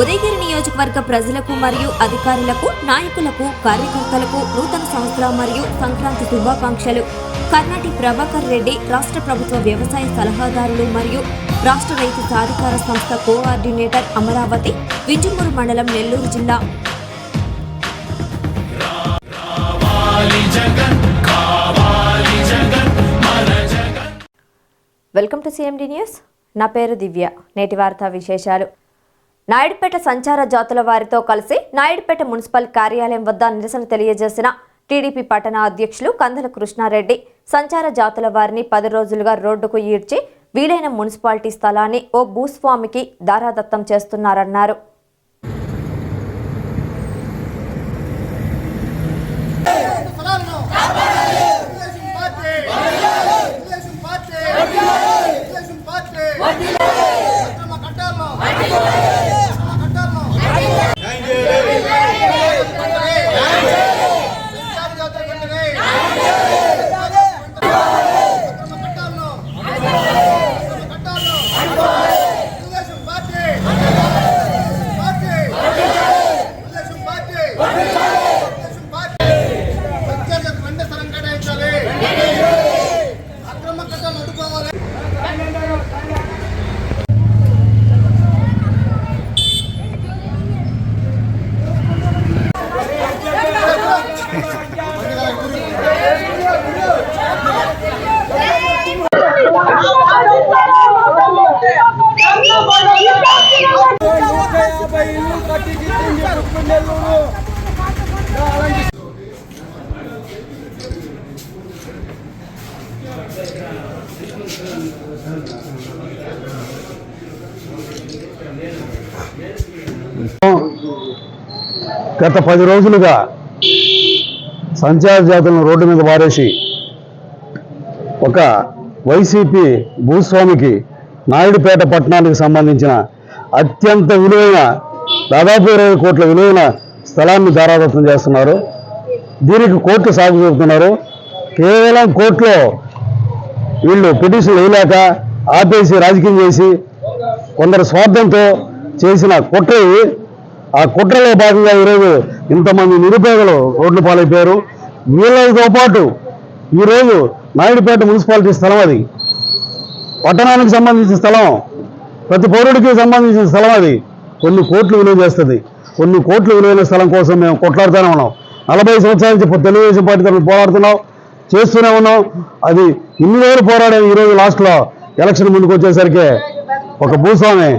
ఉదయగిరి నియోజకవర్గ ప్రజలకు మరియు అధికారులకు నాయకులకు కార్యకర్తలకు నూతన సంవత్సర మరియు సంక్రాంతి శుభాకాంక్షలు. కర్ణాటి ప్రభాకర్ రెడ్డి రాష్ట్ర ప్రభుత్వ వ్యవసాయ సలహాదారులు మరియు రాష్ట్ర రైతు సాధికార సంస్థ కోఆర్డినేటర్ అమరావతి వింజమూరు మండలం నెల్లూరు జిల్లా. Welcome to CMD news. నా పేరు దివ్య. నేటి వార్తా విశేషాలు. నాయుడుపేట సంచార జాతుల వారితో కలిసి నాయుడుపేట మున్సిపల్ కార్యాలయం వద్ద నిరసన తెలియజేసిన టీడీపీ పట్టణ అధ్యక్షులు కందల కృష్ణారెడ్డి సంచార జాతుల వారిని పది రోజులుగా రోడ్డుకు ఈడ్చి వీలైన మున్సిపాలిటీ స్థలాన్ని ఓ భూస్వామికి దారాదత్తం చేస్తున్నారన్నారు స్థలాలను Telugu Desam party Telugu Desam party Telugu Desam party అక్రమ కట్టాలను అక్రమ కట్టాలను సంచారి జాతర వెంటనే అక్రమ కట్టాలను అక్రమ కట్టాలను Telugu Desam party party Telugu Desam party Telugu Desam party ప్రత్యేక వెంట స్థలం కేటాయించాలి అక్రమ కట్టాలను అడ్డుకోవాలి గత పది రోజులుగా సంచార జాతులను రోడ్డు మీద పారేసి ఒక వైసీపీ భూస్వామికి నాయుడుపేట పట్టణానికి సంబంధించిన అత్యంత విలువైన దాదాపు ఇరవై కోట్ల విలువైన స్థలాన్ని ధారాదత్తం చేస్తున్నారు. దీనికి కోర్టు సాగు చూపుతున్నారు కేవలం కోర్టులో వీళ్ళు పిటిషన్ వేయలేక ఆపేసి రాజకీయం చేసి కొందరు స్వార్థంతో చేసిన కుట్ర ఆ కుట్రలో భాగంగా ఈరోజు ఇంతమంది నిరుపేదలు రోడ్లు పాలైపోయారు. వీళ్ళతో పాటు ఈరోజు నాయుడుపేట మున్సిపాలిటీ స్థలం అది. పట్టణానికి సంబంధించిన స్థలం ప్రతి పౌరుడికి సంబంధించిన స్థలం అది. కొన్ని కోట్లు విలువ చేస్తుంది. కొన్ని కోట్లు విలువైన స్థలం కోసం మేము కొట్లాడుతూనే ఉన్నాం. నలభై సంవత్సరాల నుంచి తెలుగుదేశం పార్టీ తరఫున పోరాడుతున్నాం. చేస్తూనే ఉన్నాం. అది ఇన్ని రోజులు పోరాడాం ఈరోజు లాస్ట్లో ఎలక్షన్ ముందుకు వచ్చేసరికి ఒక భూస్వామి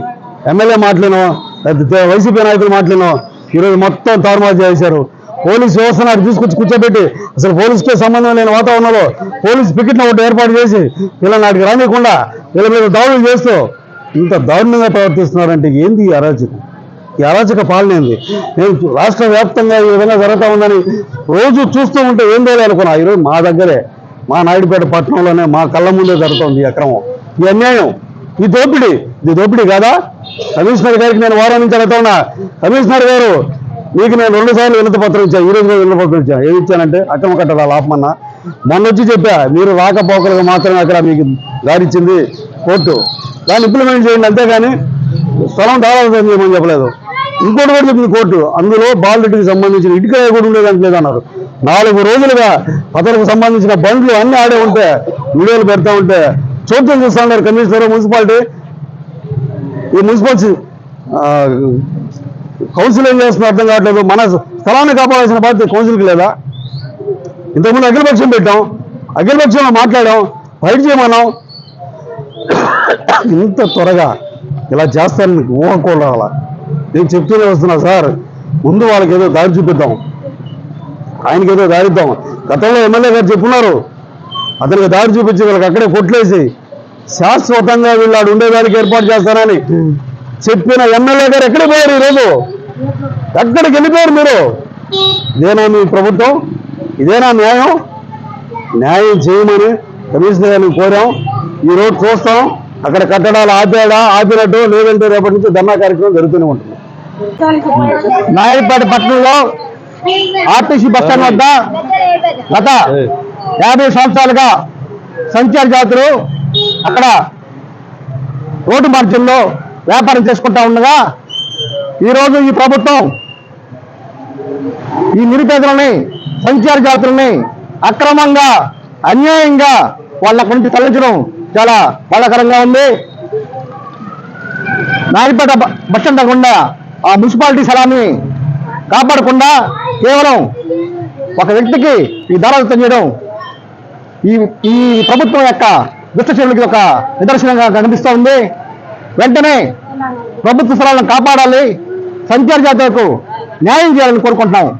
ఎమ్మెల్యే మాట్లాడినో వైసీపీ నాయకులు మాట్లాడినో ఈరోజు మొత్తం తారుమారు చేశారు. పోలీస్ వ్యవస్థ నాకు తీసుకొచ్చి కూర్చోబెట్టి అసలు పోలీసుకే సంబంధం లేని వాతావరణంలో పోలీస్ పికెట్ను ఒకటి ఏర్పాటు చేసి వీళ్ళ నాటికి రానియకుండా వీళ్ళ మీద దాడులు చేస్తూ ఇంత దారుణంగా ప్రవర్తిస్తున్నారంటే ఏంది అరాచకం? ఈ అరాచక పాలనైంది నేను రాష్ట్ర వ్యాప్తంగా ఈ విధంగా జరుగుతూ ఉందని రోజు చూస్తూ ఉంటే ఏం చేయాలి అనుకున్నా. ఈరోజు మా దగ్గరే మా నాయుడుపేట పట్టణంలోనే మా కళ్ళ ముందే జరుగుతుంది ఈ అక్రమం. ఈ అన్యాయం. ఈ దోపిడీ. ఇది దోపిడీ కాదా? కమిషనర్ గారికి నేను వారం నుంచి అడుగుతా కమిషనర్ గారు మీకు నేను రెండు సార్లు వినతి పత్రం ఇచ్చాను. ఈ రోజు కూడా వినతి పత్రం ఇచ్చాను. ఏమి ఇచ్చానంటే అక్రమ కట్టడాలు ఆపమన్నా. మొన్న వచ్చి చెప్పా మీరు రాకపోకలుగా మాత్రమే అక్కడ మీకు దారిచ్చింది కోర్టు. దాన్ని ఇంప్లిమెంట్ చేయండి అంతేగాని స్థలం దాదాపు చేయమని చెప్పలేదు. ఇంకోటి కూడా చెప్పింది కోర్టు. అందులో బాలుడికి సంబంధించిన ఇటుక కూడా ఉండేదానికి అన్నారు. నాలుగు రోజులుగా అతనికి సంబంధించిన బండ్లు అన్ని ఆడే ఉంటే వీడియోలు పెడతా ఉంటే చూద్దాం చూస్తా ఉన్నారు కమిషనర్ మున్సిపాలిటీ. ఈ మున్సిపల్ కౌన్సిల్ ఏం చేస్తున్నా అర్థం కావట్లేదు. మన స్థలాన్ని కాపాడాల్సిన బాధ్యత కౌన్సిల్కి లేదా? ఇంతకుముందు అఖిలపక్షం పెట్టాం. అఖిలపక్షంలో మాట్లాడాం. ఫైట్ చేయమన్నాం. ఇంత త్వరగా ఇలా చేస్తారని అలా నేను చెప్తూనే వస్తున్నా సార్ ముందు వాళ్ళకి ఏదో దారి చూపిద్దాం. ఆయనకి ఏదో దారిద్దాం గతంలో ఎమ్మెల్యే గారు చెప్పున్నారు అతనికి దారి చూపించి వీళ్ళకి అక్కడే కొట్లేసి శాశ్వతంగా వీళ్ళు ఆడు ఉండేదానికి ఏర్పాటు చేస్తానని చెప్పిన ఎమ్మెల్యే గారు ఎక్కడ పోయారు ఈరోజు? ఎక్కడికి వెళ్ళిపోయారు మీరు? ఇదేనా మీ ప్రభుత్వం? ఇదేనా న్యాయం? న్యాయం చేయమని కమిషనర్ గారిని కోరాం. ఈ చూస్తాం. అక్కడ కట్టడాలు ఆపేడా ఆపినట్టు లేదంటే రేపటి నుంచి ధర్నా కార్యక్రమం జరుగుతూనే ఉంటుంది. నాయుడుపేట పట్టణంలో ఆర్టీసీ బస్ స్టాండ్ వద్ద గత యాభై సంవత్సరాలుగా సంచార జాతులు అక్కడ రోడ్డు మార్గంలో వ్యాపారం చేసుకుంటా ఉండగా ఈరోజు ఈ ప్రభుత్వం ఈ నిరుపేదలని సంచార జాతులని అక్రమంగా అన్యాయంగా వాళ్ళ నుంచి తరలించడం చాలా బాధాకరంగా ఉంది. నారిపేట బ- బస్ స్టాండ్ కాకుండా ఆ మున్సిపాలిటీ స్థలాన్ని కాపాడకుండా కేవలం ఒక వ్యక్తికి ఈ దారాదత్తం చేయడం ఈ ఈ ప్రభుత్వం యొక్క దుష్టచర్యలకి ఒక నిదర్శనంగా కనిపిస్తూ ఉంది. వెంటనే ప్రభుత్వ స్థలాలను కాపాడాలి. సంచార జాతరకు న్యాయం చేయాలని కోరుకుంటున్నాం.